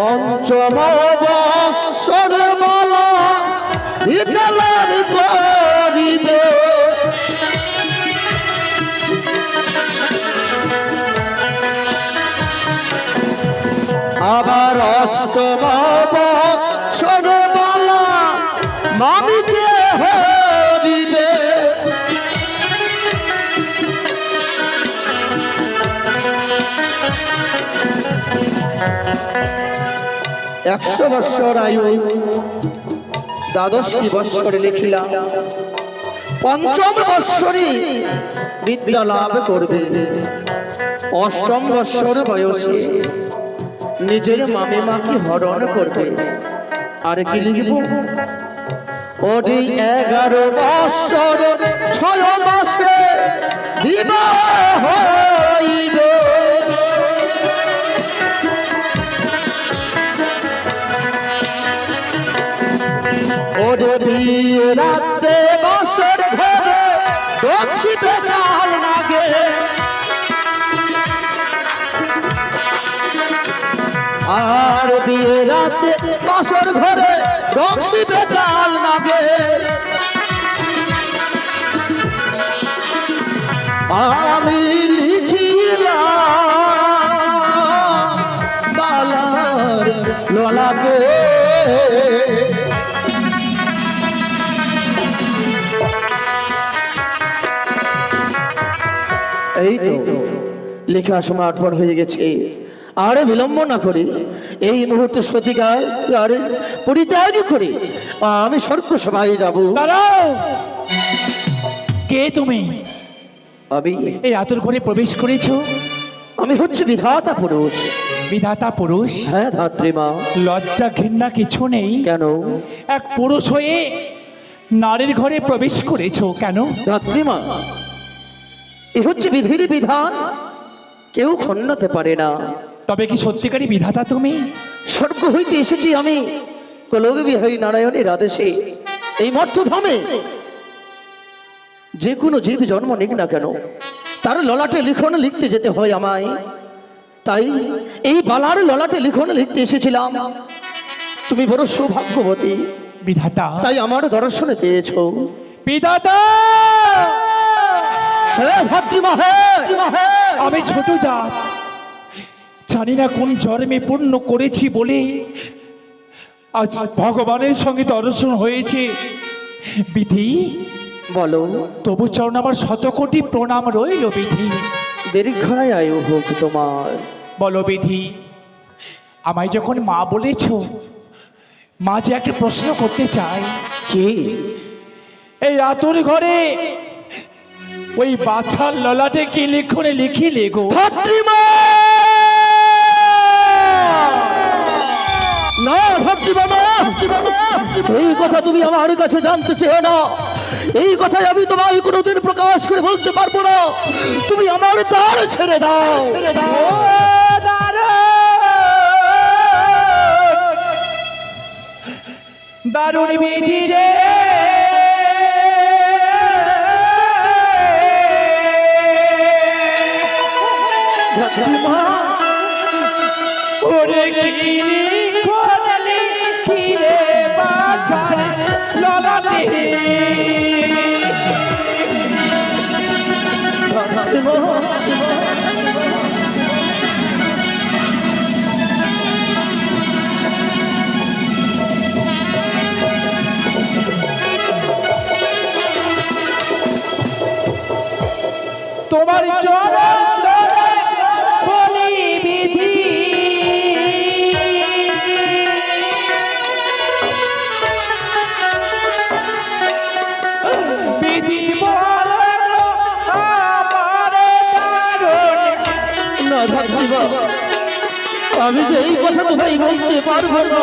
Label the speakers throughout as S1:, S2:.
S1: পঞ্চম বৎসর মালা করিবে আবার অষ্টম বৎসর মালা মামিকে হরিবে। একশো বৎসর আয়ু দ্বাদশটি বৎসরে লিখিলাম, পঞ্চম বৎসরে বিদ্যা লাভ করবে। অষ্টম বৎসর বয়সে নিজের মামে মাকে হরণ করবে। আর কি লিখব? ওরে এগারো বৎসর, ছয় মাসে বিবাহ হইবে রাতে বছর ঘরে দক্ষিণে কাল নাগে। আর বিয়ে রাতে বছর ঘরে দক্ষিণে কাল নাগে। আমি লিখিলাম, বালার ললাকে। এই তো লেখা সমার্পণ হয়ে গেছে। আর বিলম্ব না করে। এই মুহূর্তে সতিকার আর পরিত্যাগ করে। আমি স্বর্গ সভায় যাব
S2: কে তুমি?
S1: আমি।
S2: এই আতুর ঘরে প্রবেশ করেছ?
S1: আমি হচ্ছে বিধাতা পুরুষ।
S2: বিধাতা পুরুষ?
S1: হ্যাঁ ধাত্রীমা
S2: লজ্জা ঘৃণা কিছু নেই?
S1: কেন?
S2: এক পুরুষ হয়ে নারীর ঘরে প্রবেশ করেছ কেন?
S1: ধাত্রীমা এ হচ্ছে বিধির বিধান। কেউ খণ্ডাতে পারে না।
S2: তবে কি সত্যিকারই বিধাতা তুমি?
S1: স্বর্গ হইতে এসেছি আমি। কলব বিহারী নারায়ণের আদেশে এই মর্তধামে। যে কোনো জীব জন্ম নিক না কেন তার ললাটে লিখন লিখতে যেতে হয় আমায়। তাই এই বালার ললাটে লিখন লিখতে এসেছিলাম। তুমি বড় সৌভাগ্যবতী।
S2: বিধাতা।
S1: তাই আমার দর্শনে পেয়েছ।
S2: বিধাতা!
S1: ভাতৃমা
S2: আমি ছোট জাত জানি না কোন জন্মে পূর্ণ করেছি বলে। আজ ভগবানের সঙ্গে দর্শন হয়েছে। বিধি
S1: বলো।
S2: তবু চরণ আমার শতকোটি প্রণাম রইল বিধি।
S1: দীর্ঘায় আয়ু হোক তোমার।
S2: বলো বিধি আমায় যখন মা বলেছ মা যে একটা প্রশ্ন করতে চায়
S1: কি?
S2: এই রাতুর ঘরে ওই বাছার ললাটে কি লিখনে লিখিলে গো?
S1: ভাতৃমা না না এই কথা তুমি আমার কাছে জানতে চেয়ে না। এই কথাই আমি তোমায় কোনোদিন প্রকাশ করে বলতে পারব না। তুমি আমার তার ছেড়ে দাও। ছেড়ে দাও
S2: দারুণ বিধি রে ললাটে
S1: তোমায় বলতে পারব না।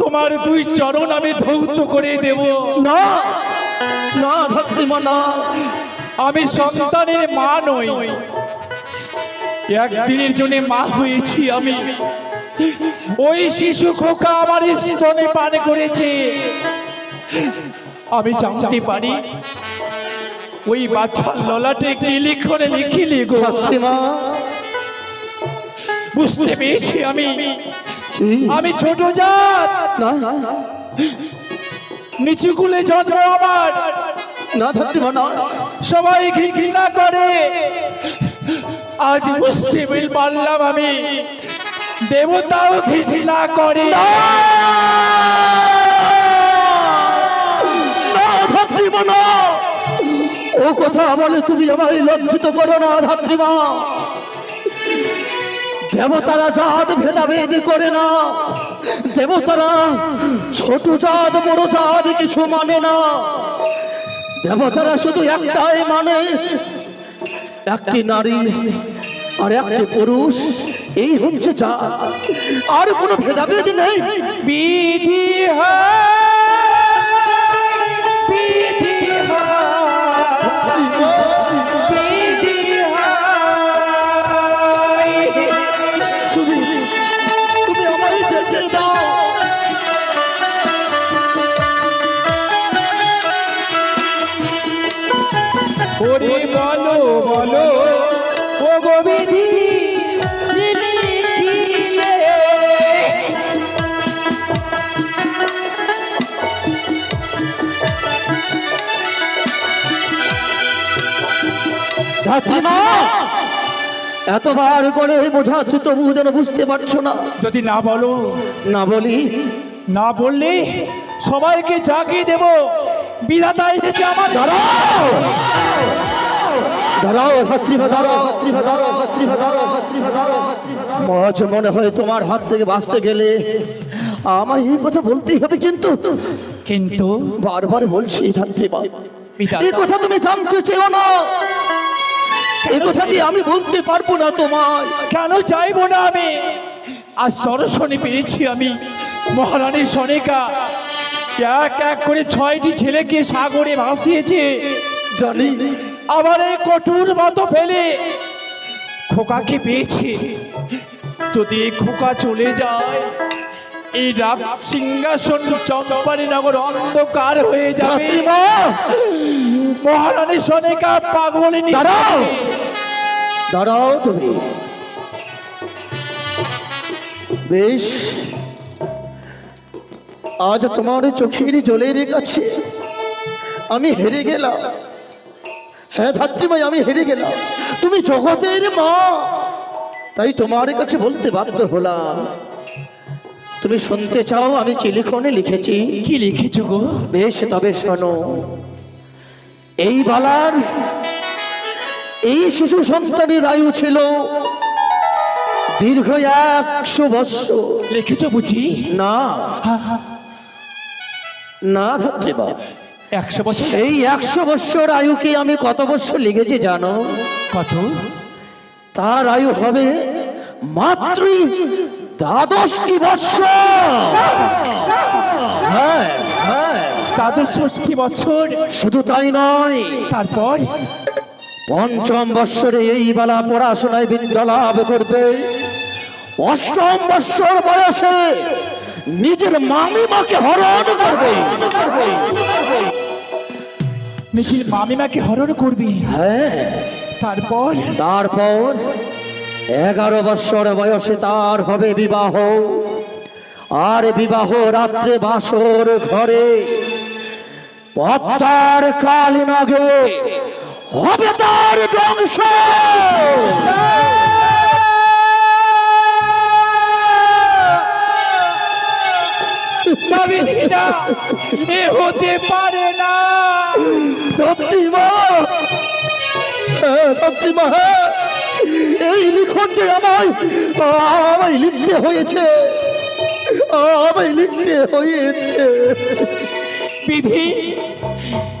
S2: তোমার দুই চরণ আমি ধৌত করে দেব।
S1: না না না
S2: আমি সন্তানের মা নই। একদিনের জন্য মা হয়েছি আমি। ওই শিশু খোকা আমার স্তনে পান করেছে। আমি জানতে পারি ওই বাচ্চার ললাটে কি লিখনে লিখিলি গো। বুঝতে পেরেছি আমি? আমি ছোট জাত।
S1: না না
S2: নিচু কুলে জন্ম আমার।
S1: না ধাত্রীমা না।
S2: সবাই ঘৃণা করে। আজ বুঝতে পেরে পারলাম আমি। দেবতাও ঘৃণা করে।
S1: না। ও কথা বলে তুমি আমায় লজ্জিত করো না ধাত্রীমা দেবতারা জাত ভেদাভেদ করে না। দেবতারা ছোট জাত বড় জাত কিছু মানে না। দেবতারা শুধু একটাই মানে একটি নারী আর একটি পুরুষ এই হচ্ছে জাত। আর কোনো ভেদাভেদ নেই।
S2: বিধি হয়,
S1: এতবার করে বোঝাচ্ছে তবু যেন বুঝতে পারছ না।
S2: যদি না বলো
S1: না বলি?
S2: না বললে সবাইকে জাগিয়ে দেব। বিধাতা এসেছে আমার
S1: দাঁড়াও দাঁড়াও ধাত্রীমা দাঁড়াও মনে হয় তোমার হাত থেকে বাঁচতে গেলে আমার এই কথা বলতেই হবে কিন্তু
S2: কিন্তু
S1: বারবার বলছি
S2: বিধাতা।
S1: এই কথা তুমি জানতে চেও না। এই কথাটি আমি বলতে পারব না তোমায়?
S2: কেন চাইব না আমি? আজ দর্শনে পেয়েছি আমি। মহারানী সনিকা এক এক করে ছয়টি ছেলেকে সাগরে ভাসিয়েছে।
S1: জানি।
S2: আবার এই কঠোর মতো ফেলে খোকাকে পেয়েছে। যদি এই খোকা চলে যায় এই রাত সিংহাসন চম্পারী নগর অন্ধকার হয়ে যাবে। মহারানী সনিকা পাগল
S1: দাঁড়াও। তুমি। বেশ। আজ তোমার চোখের জলের কাছে আমি হেরে গেলাম। হ্যাঁ ধাত্রীমাই আমি হেরে গেলাম। তুমি জগতের মা। তাই তোমার কাছে বলতে বাধ্য হলাম। তুমি শুনতে চাও আমি কি লিখনে লিখেছি?
S2: কি লিখেছ গো?
S1: বেশ তবে শোনো। এই বালার এই শিশু সন্তানের আয়ু ছিল দীর্ঘ একশো বৎসর
S2: লিখেছ বুঝি?
S1: না। না ধাত্রীবা
S2: একশো বছর?
S1: সেই একশো বৎসর আয়ুকে আমি কত বৎসর লিখেছি জানো?
S2: কত?
S1: তার আয়ু হবে মাত্রই দ্বাদশটি বৎসর হ্যাঁ হ্যাঁ।
S2: ষষ্ঠী বছর?
S1: শুধু তাই নয়।
S2: তারপর?
S1: পঞ্চম বৎসরে এই বেলা পড়াশোনায় বিদ্যা লাভ করবে। অষ্টম বৎসর বয়সে নিজের মামিমাকে হরণ করবে।
S2: নিজের মামিমাকে হরণ করবি।
S1: হ্যাঁ।
S2: তারপর?
S1: তারপর এগারো বৎসর বয়সে তার হবে বিবাহ। আর বিবাহ রাত্রে বাসর ঘরে। পদ্মার কালিনাগে হবে তার ধ্বংস
S2: এ হতে পারে না।
S1: হ্যাঁ, হ্যাঁ। এই লিখনটি আমায় আমায় লিখতে হয়েছে। আমায় লিখতে হয়েছে।
S2: বিধি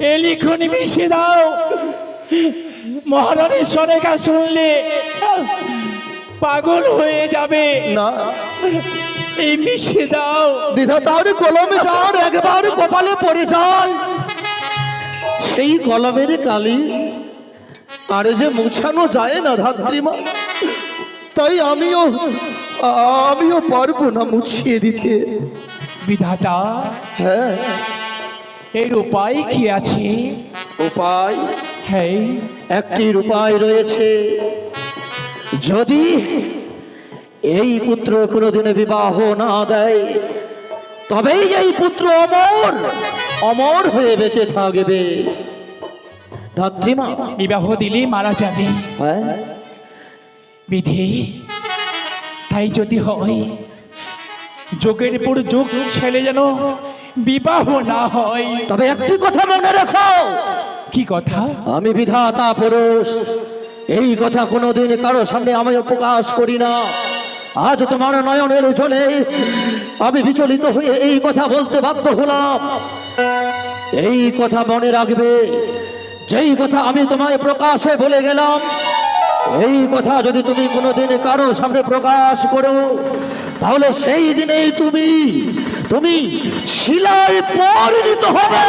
S2: এ লিখন মিশে দাও। মহারানী সনেকা শুনলে পাগল হয়ে যাবে।
S1: না।
S2: এই মিশে দাও
S1: বিধাতার কলমে যার একবার কপালে পড়ে যায়। সেই কলমের কালি আর যে মুছানো যায় না ধাত্রীমা তাই আমিও আমিও পারব না মুছিয়ে দিতে।
S2: বিধাতা
S1: হ্যাঁ।
S2: এর উপায় কি আছে?
S1: উপায়? একটি উপায় রয়েছে। যদি এই পুত্র কোনোদিনে বিবাহ না দেয় তবেই এই পুত্র অমর অমর হয়ে বেঁচে থাকবে। ধাত্রীমা।
S2: বিবাহ দিলে মারা যাবে।
S1: হ্যাঁ?
S2: বিধি। তাই যদি হয় যোগের পর যোগ ছেলে যেন বিবাহ না হয়।
S1: তবে একটি কথা মনে রাখো।
S2: কি কথা?
S1: আমি বিধাতা পুরুষ। এই কথা কোনোদিন কারও সামনে আমি প্রকাশ করি না। আজ তোমার নয়নের জলে আমি বিচলিত হয়ে এই কথা বলতে বাধ্য হলাম। এই কথা মনে রাখবে, যেই কথা আমি তোমায় প্রকাশে বলে গেলাম, এই কথা যদি তুমি কোনোদিন কারও সামনে প্রকাশ করো, তাহলে সেই দিনেই তুমি তুমি শিলায় পরিণত হবে।